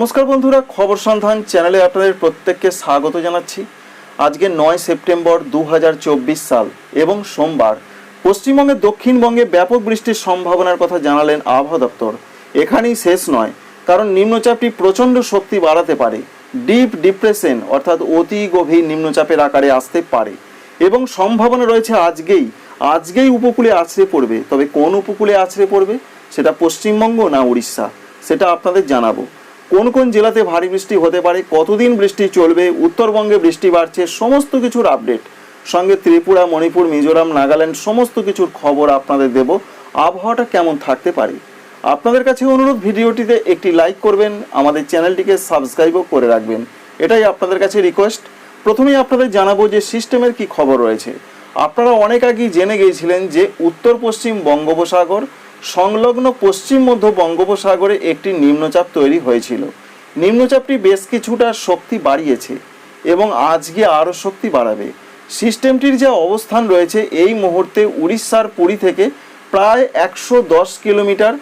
নমস্কার বন্ধুরা, খবর সন্ধান চ্যানেলে আপনাদের প্রত্যেককে স্বাগত জানাচ্ছি। আজকে নয় সেপ্টেম্বর দু হাজার চব্বিশ সাল এবং সোমবার। পশ্চিমবঙ্গের দক্ষিণবঙ্গে ব্যাপক বৃষ্টির সম্ভাবনার কথা জানালেন আবহাওয়া দপ্তর। এখানেই শেষ নয়, কারণ নিম্নচাপটি প্রচণ্ড শক্তি বাড়াতে পারে। ডিপ ডিপ্রেশন অর্থাৎ অতি গভীর নিম্নচাপের আকারে আসতে পারে। এবং সম্ভাবনা রয়েছে আজকেই। আজকেই উপকূলে আছড়ে পড়বে। তবে কোন উপকূলে আছড়ে পড়বে, সেটা পশ্চিমবঙ্গ না উড়িষ্যা, সেটা আপনাদের জানাব। কোন কোন জেলাতে ভারী বৃষ্টি হতে পারে, কতদিন বৃষ্টি চলবে, উত্তরবঙ্গে বৃষ্টি বাড়ছে, সমস্ত কিছুর আপডেট। সঙ্গে ত্রিপুরা, মণিপুর, মিজোরাম, নাগাল্যান্ড, সমস্ত কিছুর খবর আপনাদের দেব। আবহাওয়াটা কেমন থাকতে পারে? আপনাদের কাছে অনুরোধ, ভিডিওটিতে একটি লাইক করবেন, আমাদের চ্যানেলটিকে সাবস্ক্রাইবও করে রাখবেন। এটাই আপনাদের কাছে রিকোয়েস্ট প্রথমেই আপনাদের জানাব যে সিস্টেমের কি খবর রয়েছে। আপনারা অনেক আগেই জেনে গিয়েছিলেন যে উত্তর পশ্চিম বঙ্গোপসাগর সংলগ্ন পশ্চিম মধ্য বঙ্গোপসাগরে একটি নিম্নচাপ তৈরি হয়েছিল। নিম্নচাপটি বেশ কিছুটা শক্তি বাড়িয়েছে এবং আজকে আরও শক্তি বাড়াবে। সিস্টেমটির যে অবস্থান রয়েছে এই মুহূর্তে উড়িষ্যার পুরী থেকে প্রায় একশো দশ কিলোমিটার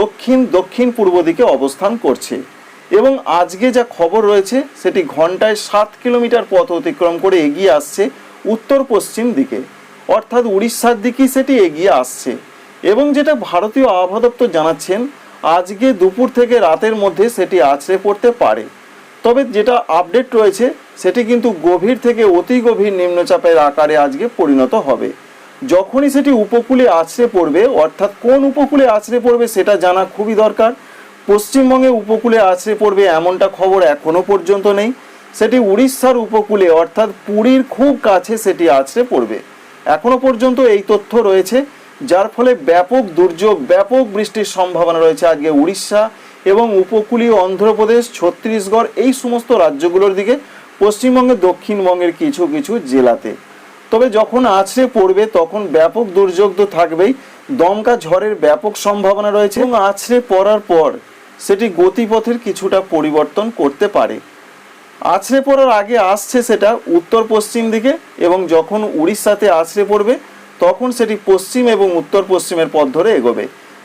দক্ষিণ দক্ষিণ পূর্ব দিকে অবস্থান করছে এবং আজকে যা খবর রয়েছে সেটি ঘন্টায় সাত কিলোমিটার পথ অতিক্রম করে এগিয়ে আসছে উত্তর পশ্চিম দিকে। অর্থাৎ উড়িষ্যার দিকেই সেটি এগিয়ে আসছে। এবং যেটা ভারতীয় আবহাওয়া দপ্তর জানাচ্ছেন, আজকে দুপুর থেকে রাতের মধ্যে সেটি আছড়ে পড়তে পারে। তবে যেটা আপডেট রয়েছে, সেটি কিন্তু গভীর থেকে অতি গভীর নিম্নচাপের আকারে আজকে পরিণত হবে। যখনই সেটি উপকূলে আছড়ে পড়বে, অর্থাৎ কোন উপকূলে আছড়ে পড়বে সেটা জানা খুবই দরকার। পশ্চিমবঙ্গে উপকূলে আছড়ে পড়বে এমনটা খবর এখনও পর্যন্ত নেই। সেটি উড়িষ্যার উপকূলে, অর্থাৎ পুরীর খুব কাছে সেটি আছড়ে পড়বে। এখনও পর্যন্ত এই তথ্য রয়েছে। যার ফলে ব্যাপক দুর্যোগ, ব্যাপক বৃষ্টির সম্ভাবনা রয়েছে আজকে উড়িষ্যা এবং উপকূলীয় অন্ধ্রপ্রদেশ, ছত্তিশগড়, এই সমস্ত রাজ্যগুলোর দিকে পশ্চিমবঙ্গের দক্ষিণবঙ্গের কিছু কিছু জেলাতে। তবে যখন আছড়ে পড়বে, তখন ব্যাপক দুর্যোগ তো থাকবেই। দমকা ঝড়ের ব্যাপক সম্ভাবনা রয়েছে এবং আছড়ে পড়ার পর সেটি গতিপথের কিছুটা পরিবর্তন করতে পারে। আছড়ে পড়ার আগে আসছে সেটা উত্তর পশ্চিম দিকে এবং যখন উড়িষ্যাতে আছড়ে পড়বে তখন সেটি পশ্চিম এবং উত্তর পশ্চিমের পথ ধরে এগোবে,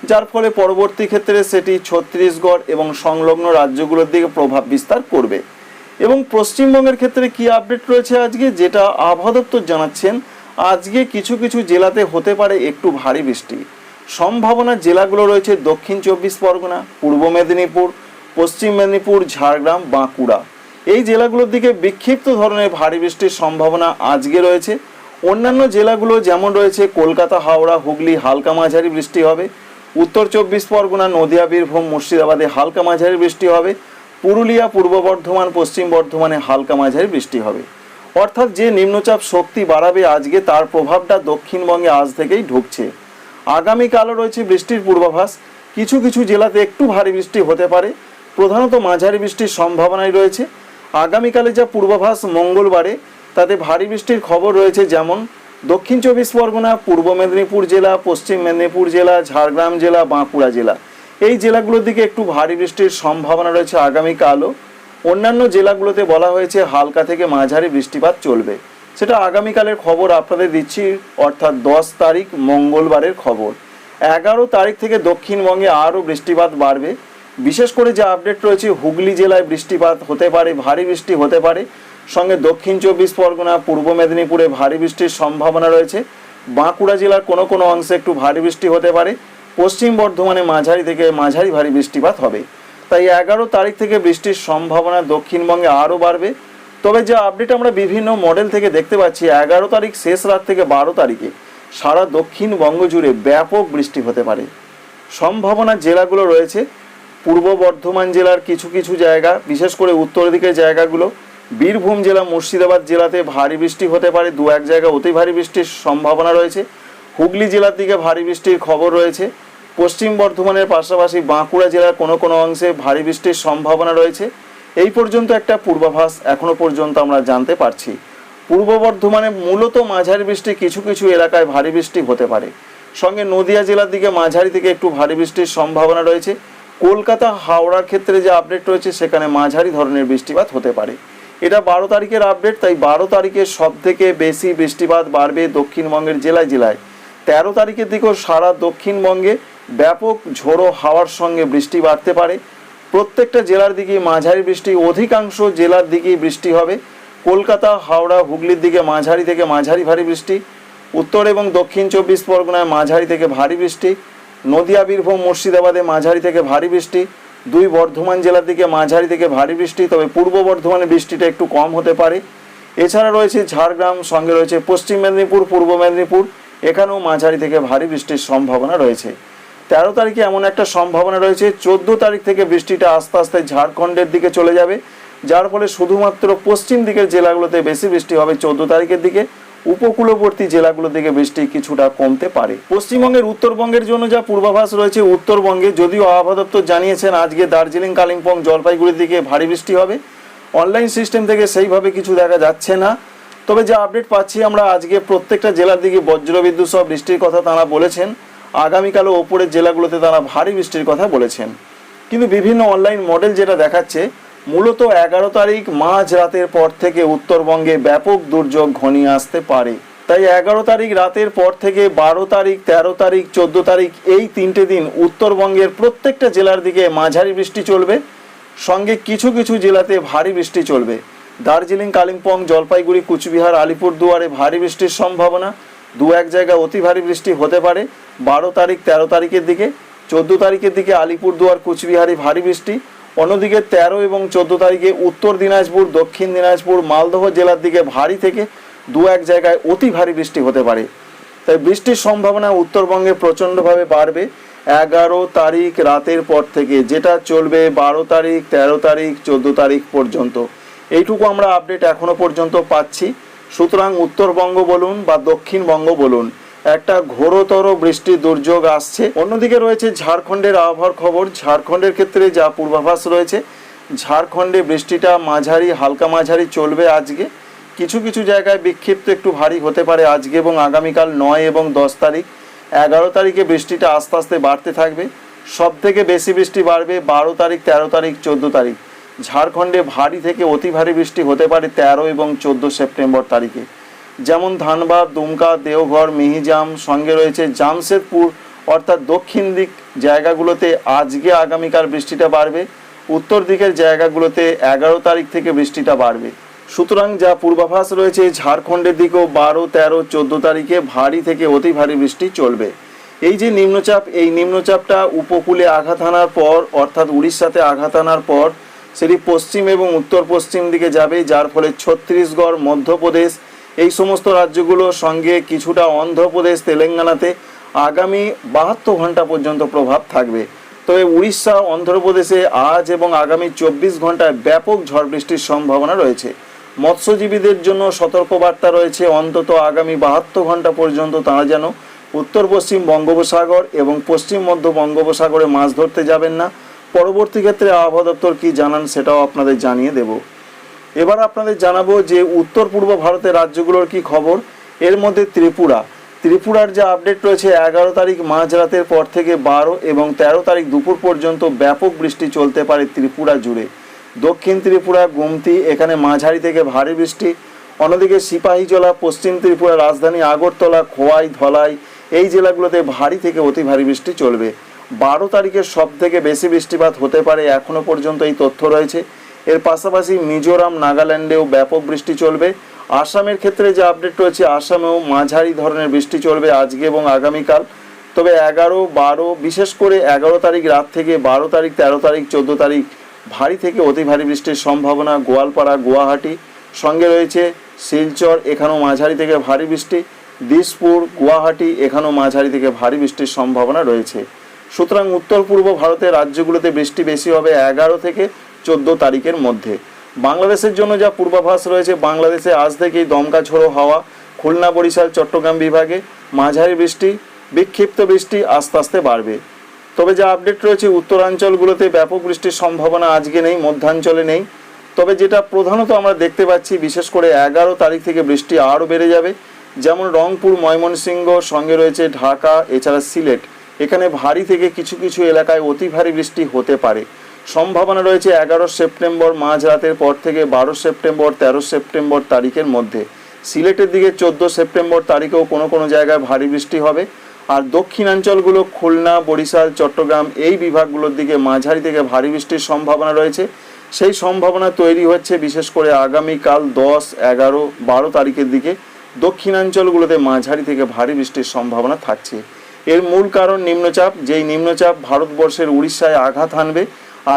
যার ফলে পরবর্তী ক্ষেত্রে সেটি ছত্তিশগড় এবং সংলগ্ন রাজ্যগুলোর দিকে প্রভাব বিস্তার করবে। এবং পশ্চিমবঙ্গের ক্ষেত্রে কি আপডেট রয়েছে আজকে, যেটা আবহাওয়া দপ্তর জানাচ্ছেন, আজকে কিছু কিছু জেলাতে হতে পারে একটু ভারী বৃষ্টি। সম্ভাবনা জেলাগুলো রয়েছে দক্ষিণ চব্বিশ পরগনা, পূর্ব মেদিনীপুর, পশ্চিম মেদিনীপুর, ঝাড়গ্রাম, বাঁকুড়া। এই জেলাগুলোর দিকে বিক্ষিপ্ত ধরনের ভারী বৃষ্টির সম্ভাবনা আজকে রয়েছে। অন্যান্য জেলাগুলো যেমন রয়েছে কলকাতা, হাওড়া, হুগলি, হালকা মাঝারি বৃষ্টি হবে। উত্তর চব্বিশ পরগনা, নদিয়া, বীরভূম, মুর্শিদাবাদে হালকা মাঝারি বৃষ্টি হবে। পুরুলিয়া, পূর্ব বর্ধমান, পশ্চিম বর্ধমানে হালকা মাঝারি বৃষ্টি হবে। অর্থাৎ যে নিম্নচাপ শক্তি বাড়াবে আজকে, তার প্রভাবটা দক্ষিণবঙ্গে আজ থেকেই ঢুকছে। আগামীকালও রয়েছে বৃষ্টির পূর্বাভাস। কিছু কিছু জেলাতে একটু ভারী বৃষ্টি হতে পারে। প্রধানত মাঝারি বৃষ্টির সম্ভাবনাই রয়েছে। আগামীকালে যা পূর্বাভাস মঙ্গলবারে তাতে ভারী বৃষ্টির খবর রয়েছে যেমন দক্ষিণ চব্বিশ পরগনা, পূর্ব মেদিনীপুর জেলা, পশ্চিম মেদিনীপুর জেলা, ঝাড়গ্রাম জেলা, বাঁকুড়া জেলা। এই জেলাগুলোর দিকে একটু ভারী বৃষ্টির সম্ভাবনা রয়েছে আগামীকালও। অন্যান্য জেলাগুলোতে বলা হয়েছে হালকা থেকে মাঝারি বৃষ্টিপাত চলবে। সেটা আগামীকালের খবর আপনাদের দিচ্ছি, অর্থাৎ দশ তারিখ মঙ্গলবারের খবর। এগারো তারিখ থেকে দক্ষিণবঙ্গে আরও বৃষ্টিপাত বাড়বে। বিশেষ করে যে আপডেট রয়েছে, হুগলি জেলায় বৃষ্টিপাত হতে পারে, ভারী বৃষ্টি হতে পারে। সঙ্গে দক্ষিণ চব্বিশ পরগনা, পূর্ব মেদিনীপুরে ভারী বৃষ্টির সম্ভাবনা রয়েছে। বাঁকুড়া জেলার কোনো কোনো অংশে একটু ভারী বৃষ্টি হতে পারে। পশ্চিম বর্ধমানে মাঝারি থেকে মাঝারি ভারী বৃষ্টিপাত হবে। তাই এগারো তারিখ থেকে বৃষ্টির সম্ভাবনা দক্ষিণবঙ্গে আরও বাড়বে। তবে যে আপডেট আমরা বিভিন্ন মডেল থেকে দেখতে পাচ্ছি, এগারো তারিখ শেষ রাত থেকে বারো তারিখে সারা দক্ষিণবঙ্গ জুড়ে ব্যাপক বৃষ্টি হতে পারে। সম্ভাবনা জেলাগুলো রয়েছে। পূর্ব বর্ধমান জেলার কিছু কিছু জায়গা, বিশেষ করে উত্তর দিকের জায়গাগুলো বীরভূম জেলা, মুর্শিদাবাদ জেলাতে ভারী বৃষ্টি হতে পারে। দু এক জায়গায় অতি ভারী বৃষ্টির সম্ভাবনা রয়েছে। হুগলি জেলার দিকে ভারী বৃষ্টির খবর রয়েছে। পশ্চিম বর্ধমানের পাশাপাশি বাঁকুড়া জেলার কোনো কোনো অংশে ভারী বৃষ্টির সম্ভাবনা রয়েছে। এই পর্যন্ত একটা পূর্বাভাস এখনও পর্যন্ত আমরা জানতে পারছি। পূর্ব বর্ধমানে মূলত মাঝারি বৃষ্টি কিছু কিছু এলাকায় ভারী বৃষ্টি হতে পারে। সঙ্গে নদিয়া জেলার দিকে মাঝারি থেকে একটু ভারী বৃষ্টির সম্ভাবনা রয়েছে। কলকাতা, হাওড়ার ক্ষেত্রে যে আপডেট রয়েছে, সেখানে মাঝারি ধরনের বৃষ্টিপাত হতে পারে। এটা বারো তারিখের আপডেট তাই বারো তারিখে সব থেকে বেশি বৃষ্টিপাত বাড়বে দক্ষিণবঙ্গের জেলায় জেলায়। তেরো তারিখের দিকেও সারা দক্ষিণবঙ্গে ব্যাপক ঝোড়ো হাওয়ার সঙ্গে বৃষ্টি বাড়তে পারে। প্রত্যেকটা জেলার দিকে মাঝারি বৃষ্টি, অধিকাংশ জেলার দিকেই বৃষ্টি হবে। কলকাতা, হাওড়া, হুগলির দিকে মাঝারি থেকে মাঝারি ভারী বৃষ্টি। উত্তর এবং দক্ষিণ চব্বিশ পরগনায় মাঝারি থেকে ভারী বৃষ্টি। নদিয়া, বীরভূম, মুর্শিদাবাদে মাঝারি থেকে ভারী বৃষ্টি। দুই বর্ধমান জেলার দিকে মাঝারি থেকে ভারী বৃষ্টি, তবে পূর্ব বর্ধমানে বৃষ্টিটা একটু কম হতে পারে। এছাড়া রয়েছে ঝাড়গ্রাম, সঙ্গে রয়েছে পশ্চিম মেদিনীপুর, পূর্ব মেদিনীপুর, এখানেও মাঝারি থেকে ভারী বৃষ্টির সম্ভাবনা রয়েছে। তেরো তারিখে এমন একটা সম্ভাবনা রয়েছে, চোদ্দ তারিখ থেকে বৃষ্টিটা আস্তে আস্তে ঝাড়খণ্ডের দিকে চলে যাবে, যার ফলে শুধুমাত্র পশ্চিম দিকের জেলাগুলোতে বেশি বৃষ্টি হবে চোদ্দ তারিখের দিকে। উপকূলবর্তী জেলাগুলো থেকে বৃষ্টি কিছুটা কমতে পারে। পশ্চিমবঙ্গের উত্তরবঙ্গের জন্য যা পূর্বাভাস রয়েছে উত্তরবঙ্গে, যদিও আবহাওয়া দপ্তর জানিয়েছেন আজকে দার্জিলিং, কালিম্পং, জলপাইগুড়ির দিকে ভারী বৃষ্টি হবে। অনলাইন সিস্টেম থেকে সেইভাবে কিছু দেখা যাচ্ছে না। তবে যে আপডেট পাচ্ছি আমরা আজকে প্রত্যেকটা জেলার দিকে বজ্রবিদ্যুৎ সহ বৃষ্টির কথা তারা বলেছেন। আগামীকালও ওপরের জেলাগুলোতে তারা ভারী বৃষ্টির কথা বলেছেন। কিন্তু বিভিন্ন অনলাইন মডেল যেটা দেখাচ্ছে মূলত এগারো তারিখ মাঝ রাতের পর থেকে উত্তরবঙ্গে ব্যাপক দুর্যোগ ঘনিয়ে আসতে পারে। তাই এগারো তারিখ রাতের পর থেকে বারো তারিখ, তেরো তারিখ, চোদ্দ তারিখ এই তিনটে দিন উত্তরবঙ্গের প্রত্যেকটা জেলার দিকে মাঝারি বৃষ্টি চলবে। সঙ্গে কিছু কিছু জেলাতে ভারী বৃষ্টি চলবে। দার্জিলিং, কালিম্পং, জলপাইগুড়ি, কুচবিহার, আলিপুরদুয়ারে ভারী বৃষ্টির সম্ভাবনা। দু এক জায়গায় অতি ভারী বৃষ্টি হতে পারে। বারো তারিখ, তেরো তারিখের দিকে, চোদ্দ তারিখের দিকে আলিপুরদুয়ার, কুচবিহারে ভারী বৃষ্টি। অন্যদিকে তেরো এবং চোদ্দ তারিখে উত্তর দিনাজপুর, দক্ষিণ দিনাজপুর, মালদহ জেলার দিকে ভারী থেকে দু এক জায়গায় অতি ভারী বৃষ্টি হতে পারে। তাই বৃষ্টির সম্ভাবনা উত্তরবঙ্গে প্রচণ্ডভাবে বাড়বে। এগারো তারিখ রাতের পর থেকে যেটা চলবে বারো তারিখ, তেরো তারিখ, চোদ্দ তারিখ পর্যন্ত। এইটুকু আমরা আপডেট এখনও পর্যন্ত পাচ্ছি। সুতরাং উত্তরবঙ্গ বলুন বা দক্ষিণবঙ্গ বলুন একটা ঘোরতর বৃষ্টি দুর্যোগ আসছে। অন্যদিকে রয়েছে ঝাড়খণ্ডের আবহাওয়ার খবর। ঝাড়খণ্ডের ক্ষেত্রে যা পূর্বাভাস রয়েছে, ঝাড়খণ্ডে বৃষ্টিটা মাঝারি, হালকা মাঝারি চলবে আজকে। কিছু কিছু জায়গায় বিক্ষিপ্ত একটু ভারী হতে পারে আজকে এবং আগামীকাল নয় এবং দশ তারিখ। এগারো তারিখে বৃষ্টিটা আস্তে আস্তে বাড়তে থাকবে। সব থেকে বেশি বৃষ্টি বাড়বে বারো তারিখ, তেরো তারিখ, চোদ্দ তারিখ। ঝাড়খণ্ডে ভারী থেকে অতি ভারী বৃষ্টি হতে পারে তেরো এবং চোদ্দ সেপ্টেম্বর তারিখে। যেমন ধানবাদ, দুমকা, দেওঘর, মিহিজাম, সঙ্গে রয়েছে জামশেদপুর, অর্থাৎ দক্ষিণ দিক জায়গাগুলোতে আজকে আগামীকাল বৃষ্টিটা বাড়বে। উত্তর দিকের জায়গাগুলোতে এগারো তারিখ থেকে বৃষ্টিটা বাড়বে। সুতরাং যা পূর্বাভাস রয়েছে, ঝাড়খণ্ডের দিকেও বারো, তেরো, চোদ্দ তারিখে ভারী থেকে অতি ভারী বৃষ্টি চলবে। এই যে নিম্নচাপ, এই নিম্নচাপটা উপকূলে আঘাত হানার পর, অর্থাৎ উড়িষ্যাতে আঘাত হানার পর, সেটি পশ্চিম এবং উত্তর পশ্চিম দিকে যাবে, যার ফলে ছত্তিশগড়, মধ্যপ্রদেশ এই সমস্ত রাজ্যগুলোর সঙ্গে কিছুটা অন্ধ্রপ্রদেশ, তেলেঙ্গানাতে আগামী বাহাত্তর ঘণ্টা পর্যন্ত প্রভাব থাকবে। তবে উড়িষ্যা, অন্ধ্রপ্রদেশে আজ এবং আগামী চব্বিশ ঘন্টায় ব্যাপক ঝড় বৃষ্টির সম্ভাবনা রয়েছে। মৎস্যজীবীদের জন্য সতর্কবার্তা রয়েছে, অন্তত আগামী বাহাত্তর ঘণ্টা পর্যন্ত তারা যেন উত্তর পশ্চিম বঙ্গোপসাগর এবং পশ্চিম মধ্য বঙ্গোপসাগরে মাছ ধরতে যাবেন না। পরবর্তী ক্ষেত্রে আবহাওয়া দপ্তর কী জানান সেটাও আপনাদের জানিয়ে দেব। এবার আপনাদের জানাব যে উত্তর পূর্ব ভারতের রাজ্যগুলোর কি খবর। এর মধ্যে ত্রিপুরা। ত্রিপুরার যে আপডেট রয়েছে, এগারো তারিখ মাঝরাতের পর থেকে বারো এবং তেরো তারিখ দুপুর পর্যন্ত ব্যাপক বৃষ্টি চলতে পারে ত্রিপুরা জুড়ে। দক্ষিণ ত্রিপুরা, গুমতি, এখানে মাঝারি থেকে ভারী বৃষ্টি। অন্যদিকে সিপাহীজলা পশ্চিম ত্রিপুরা, রাজধানী আগরতলা, খোয়াই, ধলাই, এই জেলাগুলোতে ভারী থেকে অতি ভারী বৃষ্টি চলবে। বারো তারিখে সব থেকে বেশি বৃষ্টিপাত হতে পারে এখনও পর্যন্ত এই তথ্য রয়েছে। এর পাশাপাশি মিজোরাম, নাগাল্যান্ডেও ব্যাপক বৃষ্টি চলবে। আসামের ক্ষেত্রে যে আপডেট রয়েছে, আসামেও মাঝারি ধরনের বৃষ্টি চলবে আজকে এবং আগামীকাল। তবে এগারো, বারো, বিশেষ করে এগারো তারিখ রাত থেকে বারো তারিখ, তেরো তারিখ, চোদ্দ তারিখ ভারী থেকে অতি ভারী বৃষ্টির সম্ভাবনা গোয়ালপাড়া, গুয়াহাটি। সঙ্গে রয়েছে শিলচর, এখানেও মাঝারি থেকে ভারী বৃষ্টি। দিসপুর, গুয়াহাটি, এখানেও মাঝারি থেকে ভারী বৃষ্টির সম্ভাবনা রয়েছে। সুতরাং উত্তর পূর্ব ভারতের রাজ্যগুলোতে বৃষ্টি বেশি হবে এগারো থেকে চোদ্দ তারিখের মধ্যে। বাংলাদেশের জন্য যা পূর্বাভাস রয়েছে, বাংলাদেশে আজ থেকেই দমকা ঝোড়ো হাওয়া, খুলনা, বরিশাল, চট্টগ্রাম বিভাগে মাঝারি বৃষ্টি, বিক্ষিপ্ত বৃষ্টি আস্তে আস্তে বাড়বে। তবে যা আপডেট রয়েছে, উত্তরাঞ্চলগুলোতে ব্যাপক বৃষ্টির সম্ভাবনা আজকে নেই, মধ্যাঞ্চলে নেই। তবে যেটা প্রধানত আমরা দেখতে পাচ্ছি, বিশেষ করে এগারো তারিখ থেকে বৃষ্টি আরও বেড়ে যাবে। যেমন রংপুর, ময়মনসিংহ, সঙ্গে রয়েছে ঢাকা, এছাড়া সিলেট। এখানে ভারী থেকে কিছু কিছু এলাকায় অতি ভারী বৃষ্টি হতে পারে। সম্ভাবনা রয়েছে এগারো সেপ্টেম্বর মাঝরাতের পর থেকে বারো সেপ্টেম্বর, তেরো সেপ্টেম্বর তারিখের মধ্যে। সিলেটের দিকে চোদ্দ সেপ্টেম্বর তারিখেও কোনো কোনো জায়গায় ভারী বৃষ্টি হবে। আর দক্ষিণাঞ্চলগুলো খুলনা, বরিশাল, চট্টগ্রাম এই বিভাগগুলোর দিকে মাঝারি থেকে ভারী বৃষ্টির সম্ভাবনা রয়েছে। সেই সম্ভাবনা তৈরি হচ্ছে বিশেষ করে আগামীকাল দশ, এগারো, বারো তারিখের দিকে। দক্ষিণাঞ্চলগুলোতে মাঝারি থেকে ভারী বৃষ্টির সম্ভাবনা থাকছে। এর মূল কারণ নিম্নচাপ, যেই নিম্নচাপ ভারতবর্ষের উড়িষ্যায় আঘাত হানবে।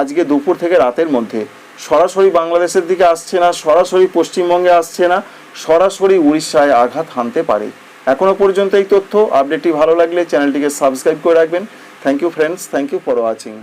আজকে দুপুর থেকে রাতের মধ্যে। সরাসরি বাংলাদেশের দিকে আসছে না, সরাসরি পশ্চিমবঙ্গে আসছে না, সরাসরি উড়িষ্যায় আঘাত হানতে পারে। এখনও পর্যন্ত এই তথ্য। আপডেটটি ভালো লাগলে চ্যানেলটিকে সাবস্ক্রাইব করে রাখবেন। Thank you friends thank you for watching